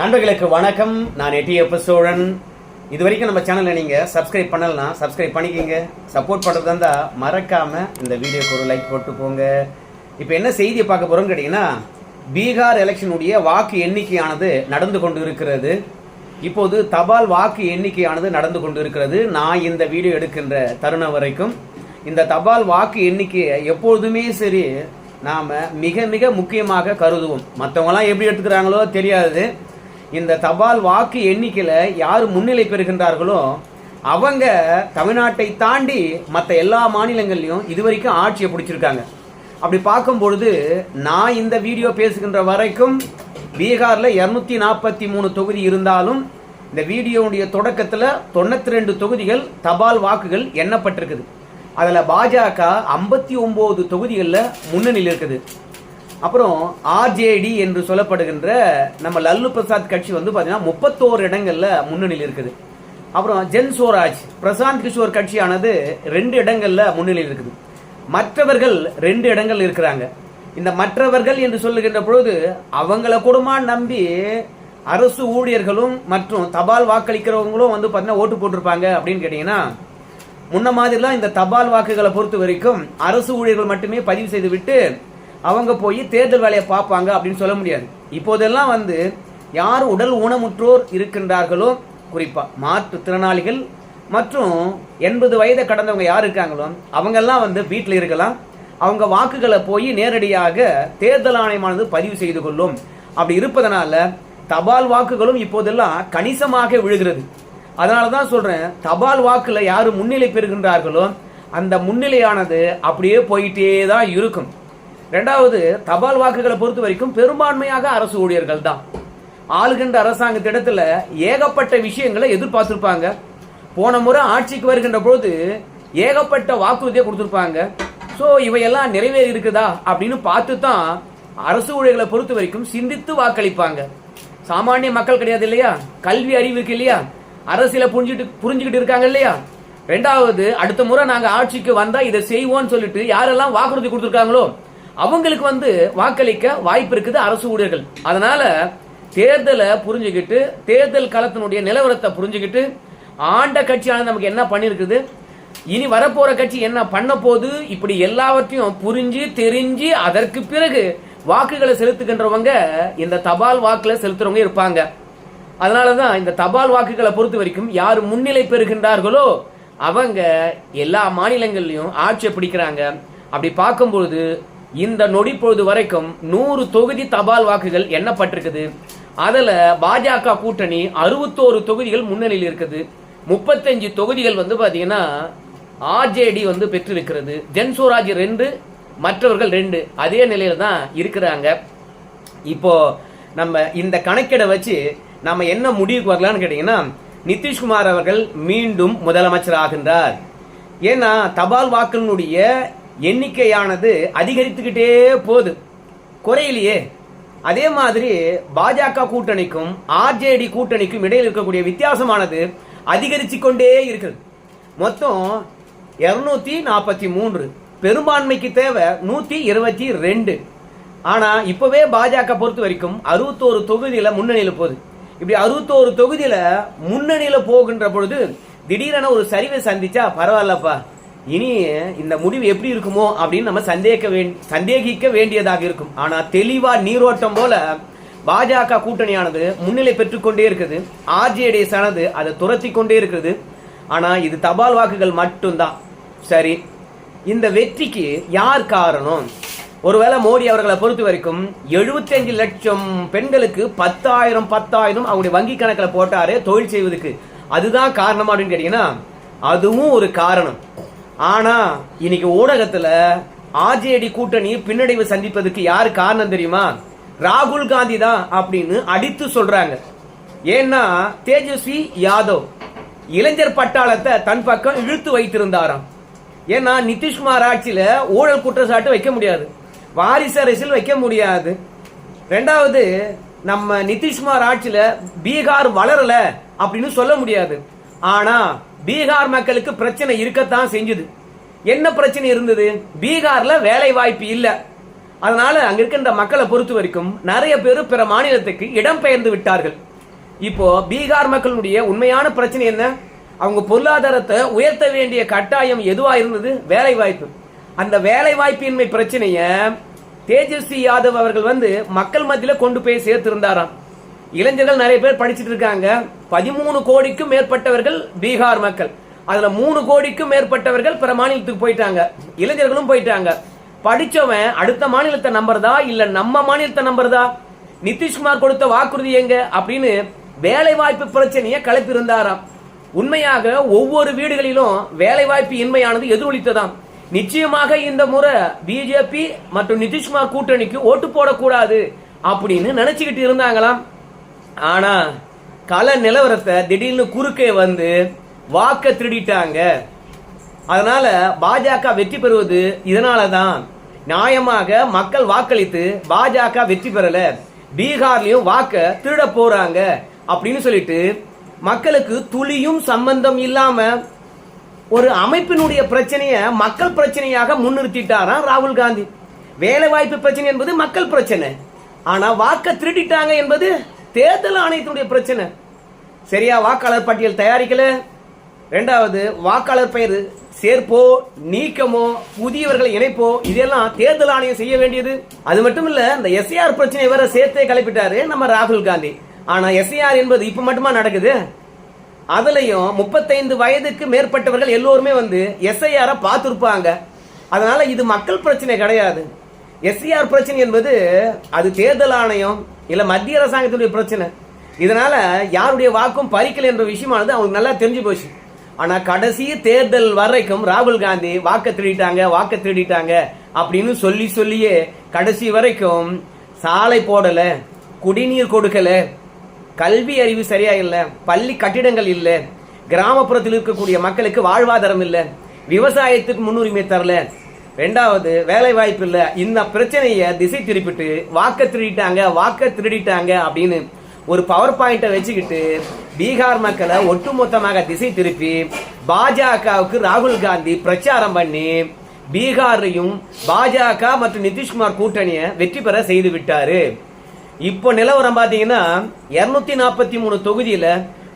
நண்பர்களுக்கு வணக்கம். நான் எட்டியப்ப சோழன். இது வரைக்கும் நம்ம சேனலை நீங்கள் சப்ஸ்கிரைப் பண்ணலாம் சப்ஸ்கிரைப் பண்ணிக்கிங்க. சப்போர்ட் பண்ணுறதா இருந்தால் மறக்காமல் இந்த வீடியோக்கு ஒரு லைக் போட்டு போங்க. இப்போ என்ன செய்தியை பார்க்க போகிறோம்னு கேட்டீங்கன்னா பீகார் எலெக்ஷனுடைய வாக்கு எண்ணிக்கையானது நடந்து கொண்டு இருக்கிறது. இப்போது தபால் வாக்கு எண்ணிக்கையானது நடந்து கொண்டு இருக்கிறது. நான் இந்த வீடியோ எடுக்கின்ற தருணம் வரைக்கும் இந்த தபால் வாக்கு எண்ணிக்கையை எப்பொழுதுமே சரி நாம் மிக மிக முக்கியமாக கருதுவோம். மற்றவங்களாம் எப்படி எடுத்துக்கிறாங்களோ தெரியாது. இந்த தபால் வாக்கு எண்ணிக்கையில் யார் முன்னிலை பெறுகின்றார்களோ அவங்க தமிழ்நாட்டை தாண்டி மற்ற எல்லா மாநிலங்கள்லயும் இதுவரைக்கும் ஆட்சியை பிடிச்சிருக்காங்க. அப்படி பார்க்கும் பொழுது நான் இந்த வீடியோ பேசுகின்ற வரைக்கும் பீகாரில் இரநூத்தி நாற்பத்தி மூணு தொகுதி இருந்தாலும் இந்த வீடியோவுடைய தொடக்கத்தில் தொண்ணூற்றி ரெண்டு தொகுதிகள் தபால் வாக்குகள் எண்ணப்பட்டிருக்குது. அதில் பாஜக ஐம்பத்தி ஒம்பது தொகுதிகளில் முன்னணியில் இருக்குது. அப்புறம் ஆர்ஜேடி என்று சொல்லப்படுகின்ற நம்ம லல்லு பிரசாத் கட்சி வந்து பார்த்தீங்கன்னா முப்பத்தோரு இடங்கள்ல முன்னணியில் இருக்குது. அப்புறம் ஜென் சோராஜ் பிரசாந்த் கிஷோர் கட்சியானது ரெண்டு இடங்கள்ல முன்னிலையில் இருக்குது. மற்றவர்கள் ரெண்டு இடங்கள் இருக்கிறாங்க. இந்த மற்றவர்கள் என்று சொல்லுகின்ற பொழுது அவங்கள கூடமா நம்பி அரசு ஊழியர்களும் மற்றும் தபால் வாக்களிக்கிறவங்களும் வந்து பார்த்தீங்கன்னா ஓட்டு போட்டிருப்பாங்க அப்படின்னு கேட்டீங்கன்னா முன்ன மாதிரிலாம் இந்த தபால் வாக்குகளை பொறுத்த வரைக்கும் அரசு ஊழியர்கள் மட்டுமே பதிவு செய்து விட்டு அவங்க போய் தேர்தல் வேலையை பார்ப்பாங்க அப்படின்னு சொல்ல முடியாது. இப்போதெல்லாம் வந்து யார் உடல் ஊனமுற்றோர் இருக்கின்றார்களோ குறிப்பாக மாற்றுத்திறனாளிகள் மற்றும் எண்பது வயதை கடந்தவங்க யார் இருக்காங்களோ அவங்கெல்லாம் வந்து வீட்டில் இருக்கலாம். அவங்க வாக்குகளை போய் நேரடியாக தேர்தல் ஆணையமானது பதிவு செய்து கொள்ளும். அப்படி இருப்பதனால தபால் வாக்குகளும் இப்போதெல்லாம் கணிசமாக விழுகிறது. அதனால தான் சொல்கிறேன் தபால் வாக்கில் யார் முன்னிலை பெறுகின்றார்களோ அந்த முன்னிலையானது அப்படியே போயிட்டே தான் இருக்கும். ரெண்டாவது தபால் வாக்குகளை பொறுத்த வரைக்கும் பெரும்பான்மையாக அரசு ஊழியர்கள் தான். ஆளுகின்ற அரசாங்கத்திடத்துல ஏகப்பட்ட விஷயங்களை எதிர்பார்த்திருப்பாங்க. போன முறை ஆட்சிக்கு வருகின்ற பொழுது ஏகப்பட்ட வாக்குறுதியை கொடுத்துருப்பாங்க. ஸோ இவையெல்லாம் நிறைவேறி இருக்குதா அப்படின்னு பார்த்து தான் அரசு ஊழியர்களை பொறுத்த வரைக்கும் சிந்தித்து வாக்களிப்பாங்க. சாமானிய மக்கள் கிடையாது இல்லையா? கல்வி அறிவு இருக்கு இல்லையா? அரசியல புரிஞ்சுட்டு புரிஞ்சுக்கிட்டு இருக்காங்க இல்லையா? ரெண்டாவது அடுத்த முறை நாங்கள் ஆட்சிக்கு வந்தால் இதை செய்வோம்னு சொல்லிட்டு யாரெல்லாம் வாக்குறுதி கொடுத்துருக்காங்களோ அவங்களுக்கு வந்து வாக்களிக்க வாய்ப்பு இருக்குது அரசு ஊழியர்கள். அதனால தேர்தலை புரிஞ்சுக்கிட்டு தேர்தல் களத்தினுடைய நிலவரத்தை புரிஞ்சுக்கிட்டு ஆண்ட கட்சியானது நமக்கு என்ன பண்ணிருக்குது இனி வரப்போற கட்சி என்ன பண்ண போது இப்படி எல்லாவற்றையும் புரிஞ்சு தெரிஞ்சு அதற்கு பிறகு வாக்குகளை செலுத்துகின்றவங்க இந்த தபால் வாக்குல செலுத்துறவங்க இருப்பாங்க. அதனாலதான் இந்த தபால் வாக்குகளை பொறுத்த வரைக்கும் யார் முன்னிலை பெறுகின்றார்களோ அவங்க எல்லா மாநிலங்கள்லயும் ஆட்சியை பிடிக்கிறாங்க. அப்படி பார்க்கும்பொழுது இந்த நொடி பொழுது வரைக்கும் நூறு தொகுதி தபால் வாக்குகள் எண்ணப்பட்டிருக்குது. அதில் பாஜக கூட்டணி அறுபத்தோரு தொகுதிகள் முன்னணியில் இருக்குது. முப்பத்தஞ்சு தொகுதிகள் வந்து பார்த்தீங்கன்னா ஆர்ஜேடி வந்து பெற்றிருக்கிறது. ஜென்சோராஜ் ரெண்டு மற்றவர்கள் ரெண்டு. அதே நிலையில தான் இருக்கிறாங்க. இப்போ நம்ம இந்த கணக்கிட வச்சு நம்ம என்ன முடிவுக்கு வரலாம்னு கேட்டீங்கன்னா நிதிஷ்குமார் அவர்கள் மீண்டும் முதலமைச்சர் ஆகின்றார். ஏன்னா தபால் வாக்கினுடைய எண்ணிக்கையானது அதிகரித்துக்கிட்டே போகுது. குறையிலையே. அதே மாதிரி பாஜக கூட்டணிக்கும் ஆர்ஜேடி கூட்டணிக்கும் இடையில் இருக்கக்கூடிய வித்தியாசமானது அதிகரித்து கொண்டே இருக்குது. மொத்தம் இருநூத்தி நாற்பத்தி மூன்று. பெரும்பான்மைக்கு தேவை நூத்தி இருபத்தி ரெண்டு. ஆனா இப்பவே பாஜக பொறுத்த வரைக்கும் அறுபத்தோரு தொகுதியில முன்னணியில போகுது. இப்படி அறுபத்தோரு தொகுதியில முன்னணியில போகின்ற பொழுது திடீரென ஒரு சரிவை சந்திச்சா பரவாயில்லப்பா. இனி இந்த முடிவு எப்படி இருக்குமோ அப்படின்னு நம்ம சந்தேக வேண்டி சந்தேகிக்க வேண்டியதாக இருக்கும். ஆனா தெளிவா நீரோட்டம் போல பாஜக கூட்டணியானது முன்னிலை பெற்றுக்கொண்டே இருக்குது. ஆர்ஜேடிஎஸ் ஆனது அதை துரத்தி கொண்டே இருக்குது. ஆனா இது தபால் வாக்குகள் மட்டும்தான். சரி இந்த வெற்றிக்கு யார் காரணம்? ஒருவேளை மோடி அவர்களை பொறுத்த வரைக்கும் 75 லட்சம் பெண்களுக்கு பத்தாயிரம் பத்தாயிரம் அவங்களுடைய வங்கி கணக்கில் போட்டாரு தொழில் செய்வதற்கு. அதுதான் காரணமா அப்படின்னு கேட்டீங்கன்னா அதுவும் ஒரு காரணம். ஆனா இன்னைக்கு ஊடகத்துல ஆர்ஜேடி கூட்டணி பின்னடைவு சந்திப்பதற்கு யாரு காரணம் தெரியுமா? ராகுல் காந்தி தான் அப்படின்னு அடித்து சொல்றாங்க. ஏன்னா தேஜஸ்வி யாதவ் இளைஞர் பட்டாளத்தை தன் பக்கம் இழுத்து வைத்திருந்தாராம். ஏன்னா நிதிஷ்குமார் ஆட்சியில ஊழல் குற்றச்சாட்டு வைக்க முடியாது. வாரிசு அரசியல் வைக்க முடியாது. ரெண்டாவது நம்ம நிதிஷ்குமார் ஆட்சியில பீகார் வளரல அப்படின்னு சொல்ல முடியாது. ஆனா பீகார் மக்களுக்கு பிரச்சனை இருக்கத்தான் செஞ்சது. என்ன பிரச்சனை இருந்தது? பீகார்ல வேலை வாய்ப்பு இல்ல. அதனால அங்க இருக்கின்ற மக்களை பொறுத்த வரைக்கும் நிறைய பேர் பிற மாநிலத்துக்கு இடம் பெயர்ந்து விட்டார்கள். இப்போ பீகார் மக்களுடைய உண்மையான பிரச்சனை என்ன? அவங்க பொருளாதாரத்தை உயர்த்த வேண்டிய கட்டாயம் எதுவா இருந்தது? வேலை வாய்ப்பு அந்த வேலை வாய்ப்பின்மை பிரச்சனைய தேஜஸ்வி யாதவ் அவர்கள் வந்து மக்கள் மத்தியில கொண்டு போய் சேர்த்திருந்தாராம். இளைஞர்கள் நிறைய பேர் படிச்சிட்டு இருக்காங்க. பதிமூணு கோடிக்கும் மேற்பட்டவர்கள் பீகார் மக்கள். அதுல மூணு கோடிக்கும் மேற்பட்டவர்கள் பிற மாநிலத்துக்கு போயிட்டாங்க. இளைஞர்களும் போயிட்டாங்க. படிச்சவன் அடுத்த மாநிலத்தை நம்புறதா? இல்ல நம்ம மாநிலத்தை நம்புறதா? நிதிஷ்குமார் கொடுத்த வாக்குறுதி எங்க? அப்படின்னு வேலை வாய்ப்பு பிரச்சனையை கிளப்பியிருந்தாராம். உண்மையாக ஒவ்வொரு வீடுகளிலும் வேலை வாய்ப்பு இன்மையானது எதிரொலித்ததாம். நிச்சயமாக இந்த முறை பிஜேபி மற்றும் நிதிஷ்குமார் கூட்டணிக்கு ஓட்டு போடக்கூடாது அப்படின்னு நினைச்சுக்கிட்டு இருந்தாங்களாம். ஆனா கல நிலவரத்தை திடீர்னு குறுக்கே வந்து வாக்க திருடிட்டாங்க. அதனால பாஜக வெற்றி பெறுவது இதனால தான் நியாயமாக மக்கள் வாக்களித்து பாஜக வெற்றி பெறல. பீகார்லயும் வாக்க திருட போறாங்க அப்படின்னு சொல்லிட்டு மக்களுக்கு துளியும் சம்பந்தம் இல்லாம ஒரு அமைப்பினுடைய பிரச்சனைய மக்கள் பிரச்சனையாக முன்னிறுத்திட்டாராம் ராகுல் காந்தி. வேலை வாய்ப்பு பிரச்சனை என்பது மக்கள் பிரச்சனை. ஆனா வாக்க திருடிட்டாங்க என்பது தேர்தல் ஆணையத்தினுடைய பிரச்சனை. சரியா வாக்காளர் பட்டியல் தயாரிக்கல? ரெண்டாவது வாக்காளர் பெயர் சேர்ப்போ நீக்கமோ புதியவர்களை இணைப்போ இதெல்லாம் தேர்தல் ஆணையம் செய்ய வேண்டியது. அது மட்டும் இல்ல இந்த எஸ்ஐஆர் பிரச்சனை வேற சேர்த்தே கிளப்பிட்டாரு நம்ம ராகுல் காந்தி. ஆனா எஸ்ஐஆர் என்பது இப்ப மட்டுமா நடக்குது? அதுலயும் முப்பத்தைந்து வயதுக்கு மேற்பட்டவர்கள் எல்லோருமே வந்து எஸ்ஐஆர் பார்த்துருப்பாங்க. அதனால இது மக்கள் பிரச்சனை கிடையாது. எஸ்ஐஆர் பிரச்சனை என்பது அது தேர்தல் ஆணையம் இல்ல மத்திய அரசாங்கத்தினுடைய பிரச்சனை. இதனால யாருடைய வாக்கும் பறிக்கல் என்ற விஷயமானது அவங்களுக்கு நல்லா தெரிஞ்சு போச்சு. ஆனா கடைசி தேர்தல் வரைக்கும் ராகுல் காந்தி வாக்க திருடிட்டாங்க வாக்க திருடிட்டாங்க அப்படின்னு சொல்லி சொல்லியே கடைசி வரைக்கும் சாலை போடல குடிநீர் கொடுக்கல கல்வி அறிவு சரியா இல்லை பள்ளி கட்டிடங்கள் இல்லை கிராமப்புறத்தில் இருக்கக்கூடிய மக்களுக்கு வாழ்வாதாரம் இல்லை விவசாயத்துக்கு முன்னுரிமை தரல ரெண்டாவது வேலை வாய்ப்பு இல்ல. இந்த பிரச்சனையை திசை திருப்பிட்டு வாக்க திருடிட்டாங்க வாக்க திருடிட்டாங்க அப்படின்னு ஒரு பவர் பாயிண்ட்டை வச்சுக்கிட்டு பீகார் மக்களை ஒட்டுமொத்தமாக திசை திருப்பி பாஜகவுக்கு ராகுல் காந்தி பிரச்சாரம் பண்ணி பீகாரையும் பாஜக மற்றும் நிதிஷ்குமார் கூட்டணியை வெற்றி பெற செய்து விட்டாரு. இப்போ நிலவரம் பார்த்தீங்கன்னா இருநூத்தி நாற்பத்தி மூணு தொகுதியில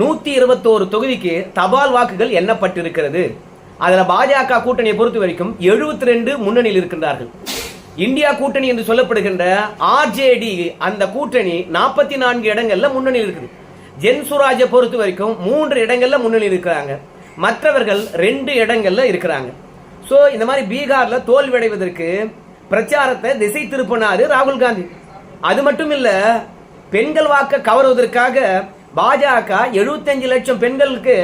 நூத்தி இருபத்தோரு தொகுதிக்கு தபால் வாக்குகள் எண்ணப்பட்டிருக்கிறது. அதில் பாஜக கூட்டணியை பொறுத்த வரைக்கும் எழுபத்தி ரெண்டு முன்னணியில் இருக்கின்றார்கள். இந்தியா கூட்டணி என்று சொல்லப்படுகின்ற ஆர்ஜேடி அந்த கூட்டணி நாற்பத்தி நான்கு இடங்கள்ல முன்னணியில் இருக்குது. ஜென்சுராஜை பொறுத்த வரைக்கும் மூன்று இடங்கள்ல முன்னணியில் இருக்கிறாங்க. மற்றவர்கள் ரெண்டு இடங்கள்ல இருக்கிறாங்க. ஸோ இந்த மாதிரி பீகார்ல தோல்வியடைவதற்கு பிரச்சாரத்தை திசை திருப்பினாரு ராகுல் காந்தி. அது மட்டும் இல்ல பெண்கள் வாக்க கவருவதற்காக பாஜக 75 லட்சம் பெண்களுக்கு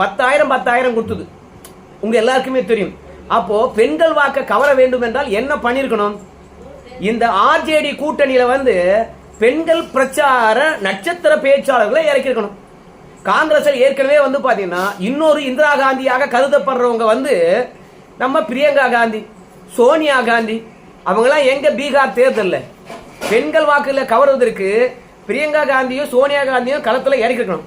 பத்தாயிரம் பத்தாயிரம் கொடுத்தது. உங்க எல்லாருக்குமே தெரியும். அப்போ பெண்கள் வாக்க கவர வேண்டும் என்றால் என்ன பண்ணிருக்கணும்? இந்த ஆர்ஜேடி கூட்டணியில வந்து பெண்கள் பிரச்சார நட்சத்திர பேச்சாளர்களை இறக்கிருக்கணும் காங்கிரஸ் ஏற்கனவே வந்து பாத்தீங்கன்னா இன்னொரு இந்திரா காந்தியாக கருதப்படுறவங்க வந்து நம்ம பிரியங்கா காந்தி சோனியா காந்தி. அவங்கெல்லாம் எங்க பீகார் தேர்தலில். பெண்கள் வாக்குல கவர்வதற்கு பிரியங்கா காந்தியும் சோனியா காந்தியும் களத்துல இறக்கிருக்கணும்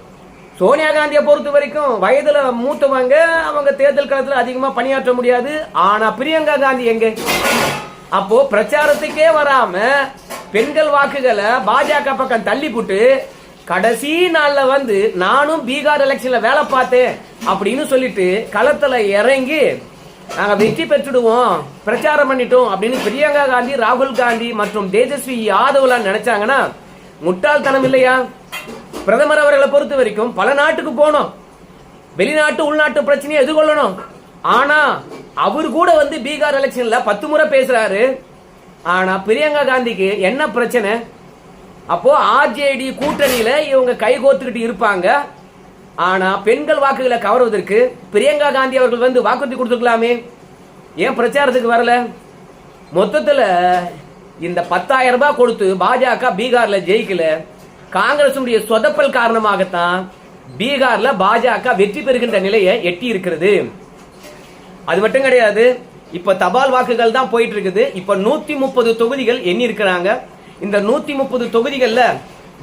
சோனியா காந்தியை பொறுத்த வரைக்கும் வயதுல மூத்தவங்க அவங்க தேர்தல் காலத்துல அதிகமா பணியாற்ற முடியாது. ஆனா பிரியங்கா காந்தி எங்க? அப்போ பிரச்சாரத்துக்கே வராம பெண்கள் வாக்குகளை பாஜக பக்கம் தள்ளி போட்டு கடைசி நாள்ல வந்து நானும் பீகார் எலெக்ஷன்ல வேலை பார்த்தேன் அப்படின்னு சொல்லிட்டு களத்துல இறங்கி நாங்க வெற்றி பெற்றுடுவோம் பிரச்சாரம் பண்ணிட்டோம் அப்படின்னு பிரியங்கா காந்தி ராகுல் காந்தி மற்றும் தேஜஸ்வி யாதவ்லாம் நினைச்சாங்கன்னா முட்டாள்தனம் இல்லையா? பிரதமர் அவர்களை பொறுத்த வரைக்கும் பல நாட்டுக்கு போனோம் வெளிநாட்டு உள்நாட்டு பிரச்சனையை எதிர்கொள்ளணும். ஆனா அவர் கூட வந்து பீகார் எலெக்ஷன்ல பத்து முறை பேசுறாரு. ஆனா பிரியங்கா காந்திக்கு என்ன பிரச்சனை? அப்போ ஆர்ஜேடி கூட்டணியில இவங்க கைகோத்துக்கிட்டு இருப்பாங்க. ஆனா பெண்கள் வாக்குகளை கவர்வதற்கு பிரியங்கா காந்தி அவர்கள் வந்து வாக்குறுதி கொடுத்துருக்கலாமே. ஏன் பிரச்சாரத்துக்கு வரல? மொத்தத்துல இந்த பத்தாயிரம் ரூபாய் கொடுத்து பாஜக பீகார்ல ஜெயிக்கல. காங்கிரசுடைய சொதப்பல் காரணமாகத்தான் பீகார்ல பாஜக வெற்றி பெறுகின்ற நிலையை எட்டி இருக்கிறது அது மட்டும் கிடையாது இப்ப தபால் வாக்குகள் தான் போயிட்டு இருக்குது இப்ப நூத்தி முப்பது தொகுதிகள் எண்ணி இருக்கிறாங்க இந்த நூத்தி முப்பது தொகுதிகள்ல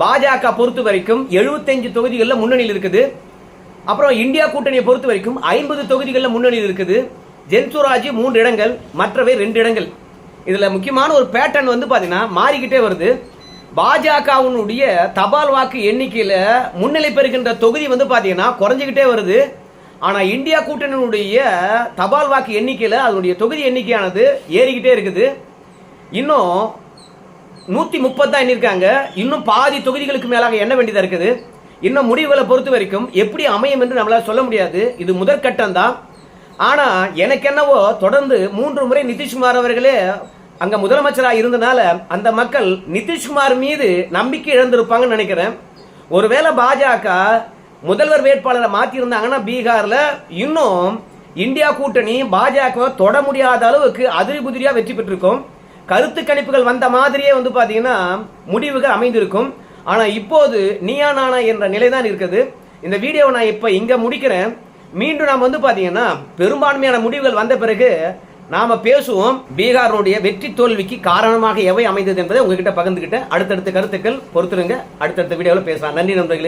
பாஜக பொறுத்த வரைக்கும் எழுபத்தஞ்சு தொகுதிகளில் முன்னணியில் இருக்குது. அப்புறம் இந்தியா கூட்டணியை பொறுத்த வரைக்கும் ஐம்பது தொகுதிகளில் முன்னணியில் இருக்குது. ஜென்சுராஜ் மூன்று இடங்கள் மற்றவை ரெண்டு இடங்கள். இதுல முக்கியமான ஒரு பேட்டர்ன் வந்து பாத்தீங்கன்னா மாறிக்கிட்டே வருது. பாஜகவினுடைய தபால் வாக்கு எண்ணிக்கையில் முன்னிலை பெறுகின்ற தொகுதி வந்து பார்த்தீங்கன்னா குறைஞ்சுக்கிட்டே வருது. ஆனால் இந்தியா கூட்டணியினுடைய தபால் வாக்கு எண்ணிக்கையில் அதனுடைய தொகுதி எண்ணிக்கையானது ஏறிக்கிட்டே இருக்குது. இன்னும் நூற்றி முப்பது தான் எண்ணிருக்காங்க இன்னும் பாதி தொகுதிகளுக்கு மேலாக எண்ண வேண்டியதாக இருக்குது. இன்னும் முடிவுகளை பொறுத்த வரைக்கும் எப்படி அமையும் என்று நம்மளால் சொல்ல முடியாது. இது முதற்கட்டம் தான். ஆனா எனக்கு என்னவோ தொடர்ந்து மூன்று முறை நிதிஷ்குமார் அவர்களே அங்க முதலமைச்சராக இருந்தனால அந்த மக்கள் நிதிஷ்குமார் மீது நம்பிக்கை இழந்திருப்பாங்கன்னு நினைக்கிறேன். ஒருவேளை பாஜக முதல்வர் வேட்பாளரை மாற்றியிருந்தாங்கன்னா பீகாரில் பீகார்ல இன்னும் இந்தியா கூட்டணி பாஜக தொட முடியாத அளவுக்கு அதிரி புதிரியா வெற்றி பெற்றிருக்கும். கருத்து கணிப்புகள் வந்த மாதிரியே வந்து பாத்தீங்கன்னா முடிவுகள் அமைந்திருக்கும். ஆனா இப்போது நீயா நானா என்ற நிலைதான் இருக்குது. இந்த வீடியோவை நான் இப்ப இங்க முடிக்கிறேன். மீண்டும் நாம் வந்து பாத்தீங்கன்னா பெரும்பான்மையான முடிவுகள் வந்த பிறகு நாம பேசுவோம் பீகாருடைய வெற்றி தோல்விக்கு காரணமாக எவை அமைந்தது என்பதை உங்ககிட்ட பகிர்ந்துக்கிட்டேன் அடுத்தடுத்த கருத்துக்கள் பொறுத்துருங்க. அடுத்தடுத்த வீடியோவில் பேசலாம். நன்றி நண்பர்களே.